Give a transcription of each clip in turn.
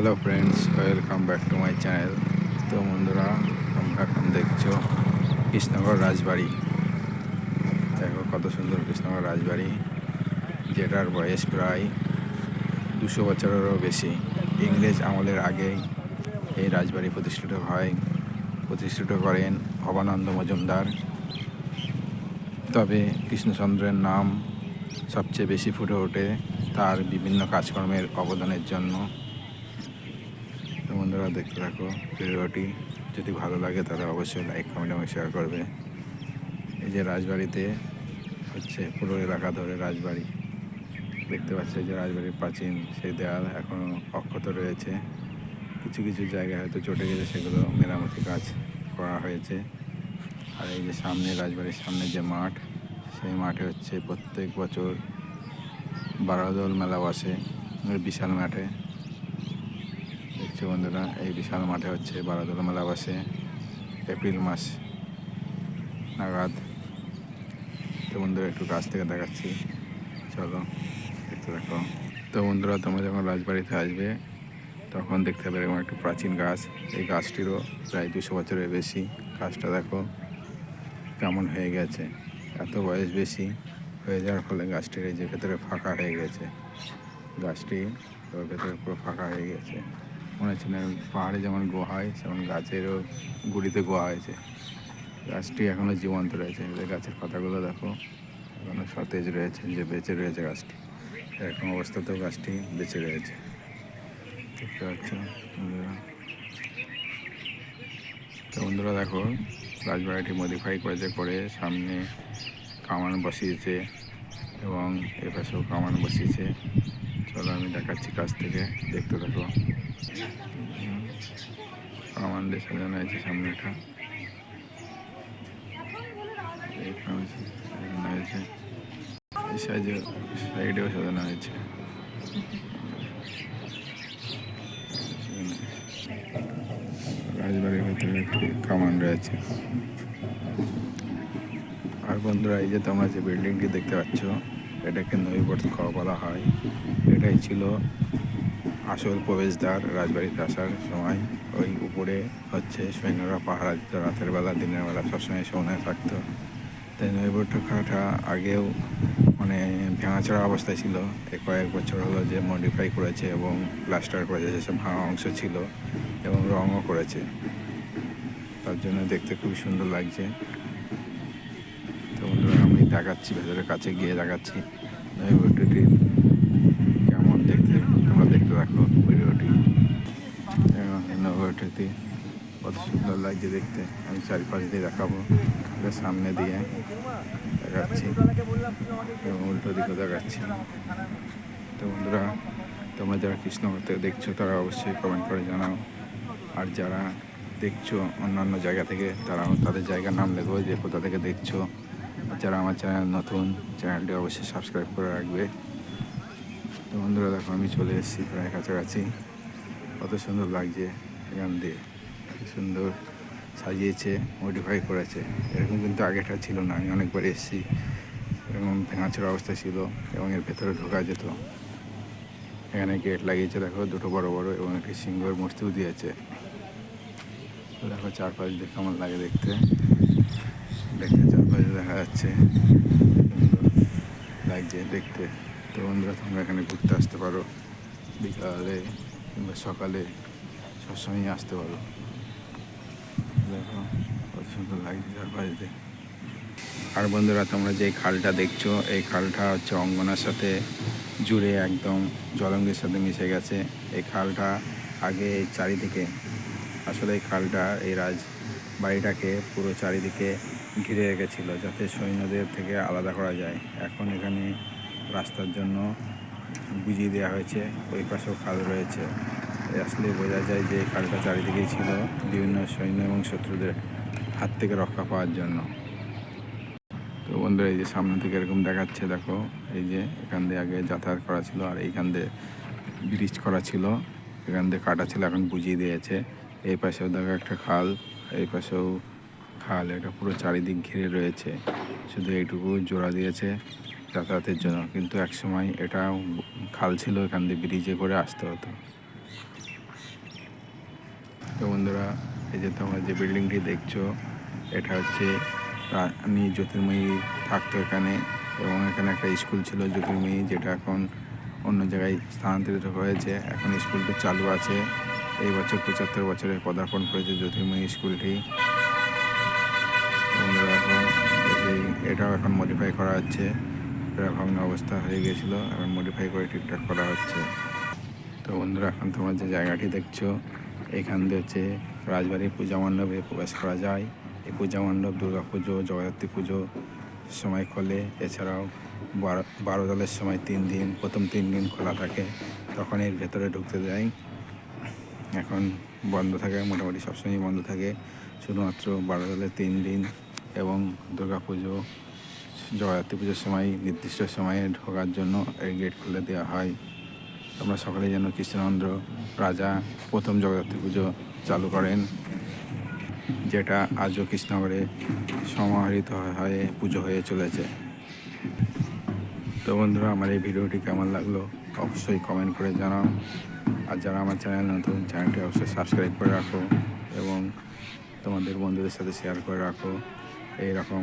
Hello friends welcome back to my channel তো বন্ধুরা, তোমরা এখন দেখছ কৃষ্ণগড় রাজবাড়ি। দেখো কত সুন্দর কৃষ্ণগড় রাজবাড়ি, যেটার বয়স প্রায় দুশো বছরেরও বেশি। ইংরেজ আমলের আগেই এই রাজবাড়ি প্রতিষ্ঠিত হয়। প্রতিষ্ঠিত করেন ভবানন্দ মজুমদার। তবে কৃষ্ণচন্দ্রের নাম সবচেয়ে বেশি ফুটে ওঠে তার বিভিন্ন কাজকর্মের অবদানের জন্য। বন্ধুরা দেখতে থাকো, ভিডিওটি যদি ভালো লাগে তাহলে অবশ্যই লাইক কমেন্ট এবং শেয়ার করবে। এই যে রাজবাড়িতে হচ্ছে পুরো এলাকা ধরে রাজবাড়ি। দেখতে পাচ্ছে যে রাজবাড়ির প্রাচীন সেই দেয়াল এখনও অক্ষত রয়েছে। কিছু কিছু জায়গায় হয়তো চটে গেছে, সেগুলো মেরামতি কাজ করা হয়েছে। আর এই যে সামনে, রাজবাড়ির সামনে যে মাঠ, সেই মাঠে হচ্ছে প্রত্যেক বছর বারোদল মেলা বসে, বিশাল মাঠে। দেখছ বন্ধুরা, এই বিশাল মাঠে হচ্ছে বারোদল মেলা বসে, এপ্রিল মাস নাগাদ। তো বন্ধুরা, একটু কাছ থেকে দেখাচ্ছি। চলো, দেখতে দেখো তো বন্ধুরা, তোমরা যখন রাজবাড়িতে আসবে, তখন দেখতে পাবে এরকম একটু প্রাচীন গাছ। এই গাছটিরও প্রায় দুশো বছরের বেশি। গাছটা দেখো কেমন হয়ে গেছে। এত বয়স বেশি হয়ে যাওয়ার ফলে গাছটির এই যে ভেতরে ফাঁকা হয়ে গেছে। গাছটি ভেতরে পুরো ফাঁকা হয়ে গেছে। মনে হচ্ছে না পাহাড়ে যেমন গোয়া হয়, সেমন গাছেরও গুড়িতে গোয়া হয়েছে। গাছটি এখনও জীবন্ত রয়েছে। গাছের পাতাগুলো দেখো এখনও সতেজ রয়েছে, যে বেঁচে রয়েছে গাছটি। এরকম অবস্থাতেও গাছটি বেঁচে রয়েছে। দেখতে পাচ্ছ বন্ধুরা? তো বন্ধুরা দেখো, রাজবাড়িটি মডিফাই করেছে, করে সামনে কামান বসিয়েছে এবং এপাশেও কামান বসিয়েছে। চলো, আমি দেখাচ্ছি কাছ থেকে, দেখতে দেখো কামান দিয়ে সাজানো হয়েছে সামনেটা এই সাইডেও সাজানো হয়েছে। রাজবাড়ির ভেতরে একটি কামান রয়েছে। আর বন্ধুরা, এই যে তোমরা যে বিল্ডিংটি দেখতে পাচ্ছ, এটাকে নৈবট খাওয়া বলা হয়। এটাই ছিল আসল প্রবেশদ্বার রাজবাড়িতে আসার সময়। ওই উপরে হচ্ছে সৈন্যরা পাহারা দিত, রাতের বেলা, দিনের বেলা, সবসময় সৌনে থাকতো। তাই নৈবট্যখাটা আগেও মানে ভাঙাচড়া অবস্থায় ছিল। এই কয়েক বছর হলো যে মডিফাই করেছে এবং প্লাস্টার করেছে যেসব ভাঙা অংশ ছিল এবং রঙও করেছে। তার জন্য দেখতে খুব সুন্দর লাগছে। তো আমি দেখাচ্ছি ভেতরে কাছে গিয়ে দেখাচ্ছি। নৈবট্যটি নৈবট্যটি কত সুন্দর লাগছে দেখতে। আমি চারিপাশ দিয়ে দেখাবো সামনে দিয়ে দেখাচ্ছি এবং উল্টো দিকে দেখাচ্ছি। তো বন্ধুরা, তোমরা যারা কৃষ্ণগর থেকে দেখছ, তারা অবশ্যই কমেন্ট করে জানাও। আর যারা দেখছ অন্যান্য জায়গা থেকে তারা তাদের জায়গার নাম লেখো যে কোথা থেকে দেখছ। যারা আমার চ্যানেল নতুন, চ্যানেলটি অবশ্যই সাবস্ক্রাইব করে রাখবে। তো বন্ধুরা, দেখো আমি চলে এসেছি প্রায় কাছাকাছি। কত সুন্দর লাগছে। এখান দিয়ে। সুন্দর সাজিয়েছে মডিফাই করেছে। এরকম কিন্তু আগেটা ছিল না, আমি অনেকবার এসেছি। এরকম ভেঙাচোর অবস্থা ছিল এবং এর ভেতরে ঢোকা যেত। এখানে গেট লাগিয়েছে, দেখো, দুটো বড় বড় এবং একটি সিংহর মূর্তিও দিয়েছে। দেখো, চারপাশ দিয়ে কেমন লাগে দেখতে। দেখতে চারপাশে দেখা যাচ্ছে। লাগছে দেখতে। তো বন্ধুরা, তোমরা এখানে ঘুরতে আসতে পারো। বিকালে কিংবা সকালে। সবসময়ই আসতে পারো দেখো সুন্দর লাগছে আর বন্ধুরা, তোমরা যে খালটা দেখছ, এই খালটা হচ্ছে অঙ্গনার সাথে জুড়ে একদম জলঙ্গের সাথে মিশে গেছে। এই খালটা আগে চারিদিকে, আসলে এই খালটা, এই রাজ বাড়িটাকে পুরো চারিদিকে ঘিরে রেখেছিল যাতে সৈন্যদের থেকে আলাদা করা যায়। এখন এখানে রাস্তার জন্য বুঝিয়ে দেওয়া হয়েছে, ওই পাশেও খাল রয়েছে। আসলে বোঝা যায় যে এই খালটা চারিদিকেই ছিল বিভিন্ন সৈন্য এবং শত্রুদের হাত থেকে রক্ষা পাওয়ার জন্য। তো বন্ধুরা, এই যে সামনে থেকে এরকম দেখাচ্ছে, দেখো, এই যে এখান দিয়ে আগে যাতায়াত করা ছিল আর এইখান দিয়ে ব্রিজ করা ছিল। এখান দিয়ে কাটা ছিল, এখন বুঝিয়ে দিয়েছে। এই পাশেও দেখো একটা খাল, এই পাশেও খাল, এটা পুরো চারিদিক ঘিরে রয়েছে। শুধু এইটুকু জোড়া দিয়েছে যাতায়াতের জন্য। কিন্তু একসময় এটা খাল ছিল, এখান দিয়ে ব্রিজে করে আসতে হতো। তো বন্ধুরা, এই যে তোমরা যে বিল্ডিংটি দেখছ, এটা হচ্ছে রানী জ্যোতির্ময়ী থাকতো এখানে এবং এখানে একটা স্কুল ছিল জ্যোতির্ময়ী, যেটা এখন অন্য জায়গায় স্থানান্তরিত হয়েছে। এখন স্কুলটি চালু আছে। এই বছর পঁচাত্তর বছরে পদার্পণ করেছে জ্যোতির্ময়ী স্কুলটি এটাও এখন মডিফাই করা হচ্ছে। এটা ভগ্ন অবস্থা হয়ে গিয়েছিল, এখন মডিফাই করে ঠিকঠাক করা হচ্ছে। তো বন্ধুরা, এখন তোমরা যে জায়গাটি দেখছ এখান দিয়ে হচ্ছে রাজবাড়ির পূজা মণ্ডপে প্রবেশ করা যায়। এই পূজা মণ্ডপ, দুর্গা পুজো, জগদ্ধাত্রী পুজো সময় খোলে। এছাড়াও বারো বারো দলের সময় তিন দিন, প্রথম তিন দিন খোলা থাকে। তখন এর ভেতরে ঢুকতে দেয় এখন বন্ধ থাকে, মোটামুটি সবসময় বন্ধ থাকে। শুধুমাত্র বারো দলের তিন দিন এবং দুর্গা পুজো, জগদ্ধাত্রী পুজোর সময়, নির্দিষ্ট সময়ে ঢোকার জন্য এই গেট খুলে দেওয়া হয়। তোমরা সকলে যেন কৃষ্ণচন্দ্র রাজা প্রথম জগদ্ধাত্রী পুজো চালু করেন, যেটা আজও কৃষ্ণনগরে সমাহৃত হয়ে পুজো হয়ে চলেছে। তো বন্ধুরা, আমার এই ভিডিওটি কেমন লাগল অবশ্যই কমেন্ট করে জানাও। আর যারা আমার চ্যানেল নতুন চ্যানেলটি অবশ্যই সাবস্ক্রাইব করে রাখো এবং তোমাদের বন্ধুদের সাথে শেয়ার করে রাখো। এই রকম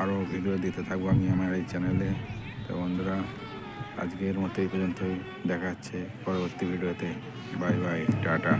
আরও ভিডিও দিতে থাকব আমি আমার এই চ্যানেলে তো বন্ধুরা আজকের মতো এই পর্যন্তই। দেখা হচ্ছে পরবর্তী ভিডিওতে। Bye bye tata.